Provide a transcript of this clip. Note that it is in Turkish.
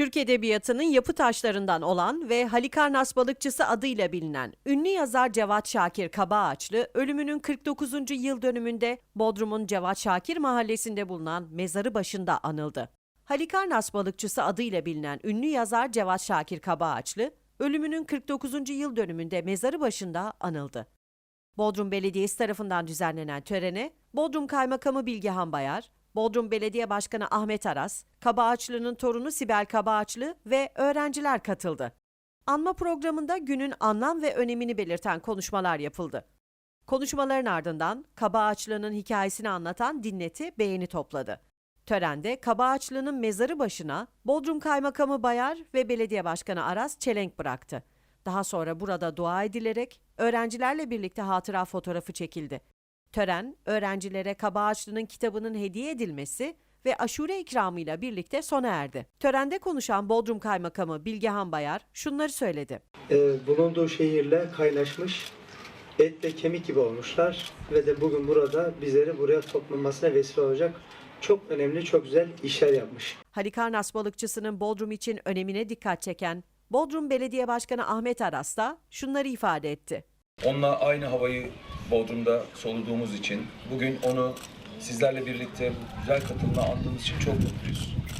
Türk Edebiyatı'nın yapı taşlarından olan ve Halikarnas balıkçısı adıyla bilinen ünlü yazar Cevat Şakir Kabaağaçlı ölümünün 49. yıl dönümünde Bodrum'un Cevat Şakir mahallesinde bulunan mezarı başında anıldı. Halikarnas balıkçısı adıyla bilinen ünlü yazar Cevat Şakir Kabaağaçlı ölümünün 49. yıl dönümünde mezarı başında anıldı. Bodrum Belediyesi tarafından düzenlenen törene Bodrum Kaymakamı Bilgehan Bayar, Bodrum Belediye Başkanı Ahmet Aras, Kabaağaçlı'nın torunu Sibel Kabaağaçlı ve öğrenciler katıldı. Anma programında günün anlam ve önemini belirten konuşmalar yapıldı. Konuşmaların ardından Kabaağaçlı'nın hikayesini anlatan dinleti beğeni topladı. Törende Kabaağaçlı'nın mezarı başına Bodrum Kaymakamı Bayar ve Belediye Başkanı Aras çelenk bıraktı. Daha sonra burada dua edilerek öğrencilerle birlikte hatıra fotoğrafı çekildi. Tören, öğrencilere Kabaağaçlı'nın kitabının hediye edilmesi ve aşure ikramıyla birlikte sona erdi. Törende konuşan Bodrum Kaymakamı Bilgehan Bayar şunları söyledi. e, bulunduğu şehirle kaynaşmış, et ve kemik gibi olmuşlar ve de bugün burada bizleri buraya toplanmasına vesile olacak çok önemli, çok güzel işler yapmış. Halikarnas balıkçısının Bodrum için önemine dikkat çeken Bodrum Belediye Başkanı Ahmet Aras da şunları ifade etti. Onunla aynı havayı Bodrum'da soluduğumuz için bugün onu sizlerle birlikte güzel katılımla andığımız için çok mutluyuz.